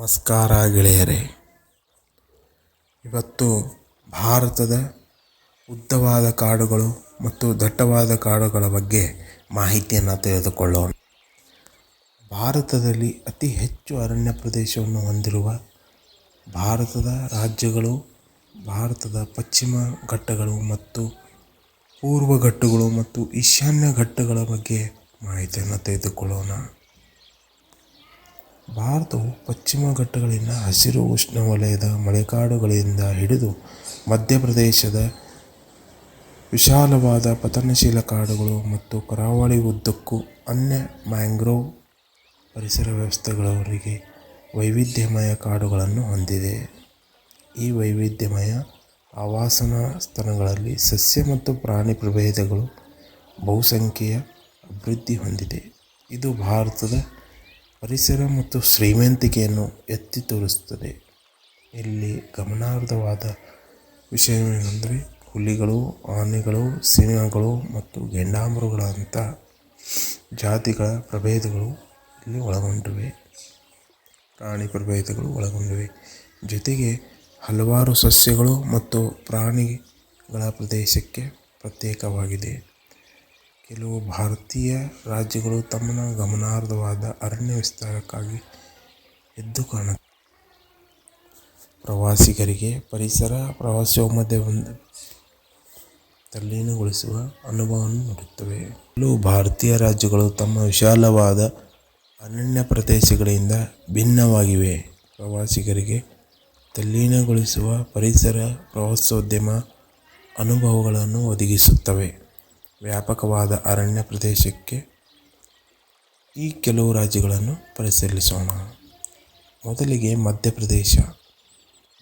ನಮಸ್ಕಾರ ಗೆಳೆಯರೇ. ಇವತ್ತು ಭಾರತದ ಉದ್ದವಾದ ಕಾಡುಗಳು ಮತ್ತು ದಟ್ಟವಾದ ಕಾಡುಗಳ ಬಗ್ಗೆ ಮಾಹಿತಿಯನ್ನು ತಿಳಿದುಕೊಳ್ಳೋಣ ಭಾರತದಲ್ಲಿ ಅತಿ ಹೆಚ್ಚು ಅರಣ್ಯ ಪ್ರದೇಶವನ್ನು ಹೊಂದಿರುವ ಭಾರತದ ರಾಜ್ಯಗಳು, ಭಾರತದ ಪಶ್ಚಿಮ ಘಟ್ಟಗಳು ಮತ್ತು ಪೂರ್ವ ಘಟ್ಟಗಳು ಮತ್ತು ಈಶಾನ್ಯ ಘಟ್ಟಗಳ ಬಗ್ಗೆ ಮಾಹಿತಿಯನ್ನು ತೆಗೆದುಕೊಳ್ಳೋಣ. ಭಾರತವು ಪಶ್ಚಿಮ ಘಟ್ಟಗಳಿಂದ ಹಸಿರು ಉಷ್ಣವಲಯದ ಮಳೆಕಾಡುಗಳಿಂದ ಹಿಡಿದು ಮಧ್ಯಪ್ರದೇಶದ ವಿಶಾಲವಾದ ಪತನಶೀಲ ಕಾಡುಗಳು ಮತ್ತು ಕರಾವಳಿ ಉದ್ದಕ್ಕೂ ಅನ್ಯ ಮ್ಯಾಂಗ್ರೋವ್ ಪರಿಸರ ವ್ಯವಸ್ಥೆಗಳವರೆಗೆ ವೈವಿಧ್ಯಮಯ ಕಾಡುಗಳನ್ನು ಹೊಂದಿದೆ. ಈ ವೈವಿಧ್ಯಮಯ ಆವಾಸನ ಸ್ಥಳಗಳಲ್ಲಿ ಸಸ್ಯ ಮತ್ತು ಪ್ರಾಣಿ ಪ್ರಭೇದಗಳು ಬಹುಸಂಖ್ಯೆಯ ಅಭಿವೃದ್ಧಿ ಹೊಂದಿದೆ. ಇದು ಭಾರತದ ಪರಿಸರ ಮತ್ತು ಶ್ರೀಮಂತಿಕೆಯನ್ನು ಎತ್ತಿ ತೋರಿಸುತ್ತದೆ. ಇಲ್ಲಿ ಗಮನಾರ್ಹವಾದ ವಿಷಯವೇನೆಂದರೆ ಹುಲಿಗಳು, ಆನೆಗಳು, ಸಿಂಹಗಳು ಮತ್ತು ಗೆಂಡಾಮೃಗಗಳಂಥ ಜಾತಿಗಳ ಪ್ರಭೇದಗಳು ಇಲ್ಲಿ ಒಳಗೊಂಡಿವೆ. ಪ್ರಾಣಿ ಪ್ರಭೇದಗಳು ಒಳಗೊಂಡಿವೆ. ಜೊತೆಗೆ ಹಲವಾರು ಸಸ್ಯಗಳು ಮತ್ತು ಪ್ರಾಣಿಗಳ ಪ್ರದೇಶಕ್ಕೆ ಪ್ರತ್ಯೇಕವಾಗಿದೆ. ಕೆಲವು ಭಾರತೀಯ ರಾಜ್ಯಗಳು ತಮ್ಮ ಗಮನಾರ್ಹವಾದ ಅರಣ್ಯ ವಿಸ್ತಾರಕ್ಕಾಗಿ ಎದ್ದು ಕಾಣುತ್ತವೆ. ಪ್ರವಾಸಿಗರಿಗೆ ಪರಿಸರ ಪ್ರವಾಸೋದ್ಯಮವನ್ನು ತಲ್ಲೀನಗೊಳಿಸುವ ಅನುಭವವನ್ನು ನೀಡುತ್ತವೆ. ಕೆಲವು ಭಾರತೀಯ ರಾಜ್ಯಗಳು ತಮ್ಮ ವಿಶಾಲವಾದ ಅರಣ್ಯ ಪ್ರದೇಶಗಳಿಂದ ಭಿನ್ನವಾಗಿವೆ. ಪ್ರವಾಸಿಗರಿಗೆ ತಲ್ಲೀನಗೊಳಿಸುವ ಪರಿಸರ ಪ್ರವಾಸೋದ್ಯಮ ಅನುಭವಗಳನ್ನು ಒದಗಿಸುತ್ತವೆ. ವ್ಯಾಪಕವಾದ ಅರಣ್ಯ ಪ್ರದೇಶಕ್ಕೆ ಈ ಕೆಲವು ರಾಜ್ಯಗಳನ್ನು ಪರಿಶೀಲಿಸೋಣ. ಮೊದಲಿಗೆ ಮಧ್ಯಪ್ರದೇಶ.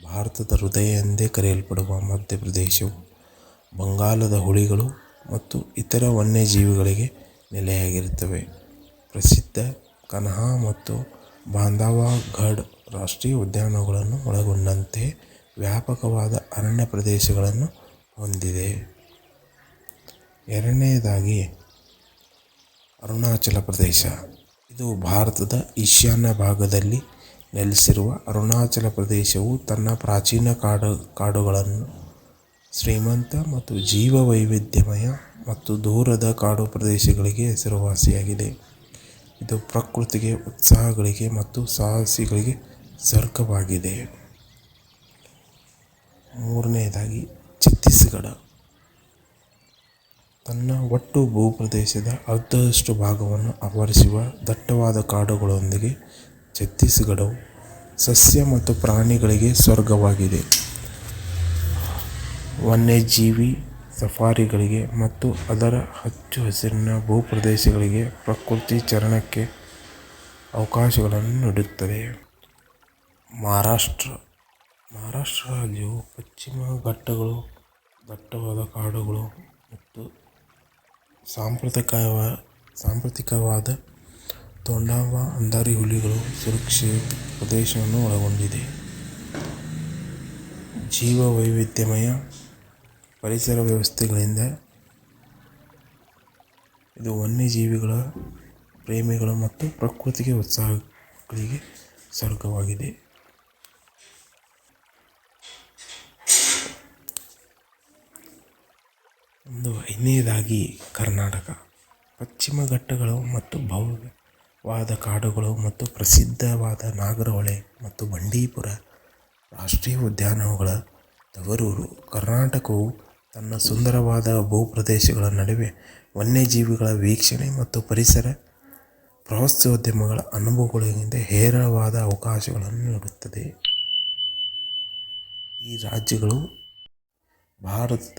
ಭಾರತದ ಹೃದಯ ಎಂದೇ ಕರೆಯಲ್ಪಡುವ ಮಧ್ಯಪ್ರದೇಶವು ಬಂಗಾಲದ ಹುಲಿಗಳು ಮತ್ತು ಇತರ ವನ್ಯಜೀವಿಗಳಿಗೆ ನೆಲೆಯಾಗಿರುತ್ತವೆ. ಪ್ರಸಿದ್ಧ ಕನ್ಹಾ ಮತ್ತು ಬಾಂಧವಗಢ್ ರಾಷ್ಟ್ರೀಯ ಉದ್ಯಾನಗಳನ್ನು ಒಳಗೊಂಡಂತೆ ವ್ಯಾಪಕವಾದ ಅರಣ್ಯ ಪ್ರದೇಶಗಳನ್ನು ಹೊಂದಿದೆ. ಎರಡನೆಯದಾಗಿ ಅರುಣಾಚಲ ಪ್ರದೇಶ. ಇದು ಭಾರತದ ಈಶಾನ್ಯ ಭಾಗದಲ್ಲಿ ನೆಲೆಸಿರುವ ಅರುಣಾಚಲ ಪ್ರದೇಶವು ತನ್ನ ಪ್ರಾಚೀನ ಕಾಡು, ಕಾಡುಗಳನ್ನು ಶ್ರೀಮಂತ ಮತ್ತು ಜೀವ ವೈವಿಧ್ಯಮಯ ಮತ್ತು ದೂರದ ಕಾಡು ಪ್ರದೇಶಗಳಿಗೆ ಹೆಸರುವಾಸಿಯಾಗಿದೆ. ಇದು ಪ್ರಕೃತಿಗೆ, ಉತ್ಸಾಹಗಳಿಗೆ ಮತ್ತು ಸಾಹಸಿಗಳಿಗೆ ಸರ್ಕವಾಗಿದೆ. ಮೂರನೇದಾಗಿ ಛತ್ತೀಸ್ಗಢ. ತನ್ನ ಒಟ್ಟು ಭೂಪ್ರದೇಶದ ಅರ್ಧದಷ್ಟು ಭಾಗವನ್ನು ಆವರಿಸುವ ದಟ್ಟವಾದ ಕಾಡುಗಳೊಂದಿಗೆ ಛತ್ತೀಸ್ಗಢವು ಸಸ್ಯ ಮತ್ತು ಪ್ರಾಣಿಗಳಿಗೆ ಸ್ವರ್ಗವಾಗಿದೆ. ವನ್ಯಜೀವಿ ಸಫಾರಿಗಳಿಗೆ ಮತ್ತು ಅದರ ಹಚ್ಚು ಹಸಿರಿನ ಭೂಪ್ರದೇಶಗಳಿಗೆ ಪ್ರಕೃತಿ ಚರಣಕ್ಕೆ ಅವಕಾಶಗಳನ್ನು ನೀಡುತ್ತದೆ. ಮಹಾರಾಷ್ಟ್ರ. ಮಹಾರಾಷ್ಟ್ರ ರಾಜ್ಯವು ಪಶ್ಚಿಮ ಘಟ್ಟಗಳು, ದಟ್ಟವಾದ ಕಾಡುಗಳು ಸಾಂಪ್ರದಾಯಿಕವ ಸಾಂಪ್ರತಿಕವಾದ ತೋಂಡಾವ ಅಂಧಾರಿ ಹುಲಿಗಳು ಸುರಕ್ಷೆ ಪ್ರದೇಶವನ್ನು ಒಳಗೊಂಡಿದೆ. ಜೀವ ವೈವಿಧ್ಯಮಯ ಪರಿಸರ ವ್ಯವಸ್ಥೆಗಳಿಂದ ಇದು ವನ್ಯಜೀವಿಗಳ ಪ್ರೇಮಿಗಳು ಮತ್ತು ಪ್ರಕೃತಿಗೆ ಉತ್ಸಾಹಗಳಿಗೆ ಸ್ವರ್ಗವಾಗಿದೆ ಒಂದು ಐದನೇದಾಗಿ ಕರ್ನಾಟಕ. ಪಶ್ಚಿಮ ಘಟ್ಟಗಳು ಮತ್ತು ಭವ್ಯವಾದ ಕಾಡುಗಳು ಮತ್ತು ಪ್ರಸಿದ್ಧವಾದ ನಾಗರಹೊಳೆ ಮತ್ತು ಬಂಡೀಪುರ ರಾಷ್ಟ್ರೀಯ ಉದ್ಯಾನಗಳ ತವರೂರು. ಕರ್ನಾಟಕವು ತನ್ನ ಸುಂದರವಾದ ಭೂಪ್ರದೇಶಗಳ ನಡುವೆ ವನ್ಯಜೀವಿಗಳ ವೀಕ್ಷಣೆ ಮತ್ತು ಪರಿಸರ ಪ್ರವಾಸೋದ್ಯಮಗಳ ಅನುಭವಗಳಿಂದ ಹೇರಳವಾದ ಅವಕಾಶಗಳನ್ನು ನೀಡುತ್ತದೆ. ಈ ರಾಜ್ಯಗಳು ಭಾರತದ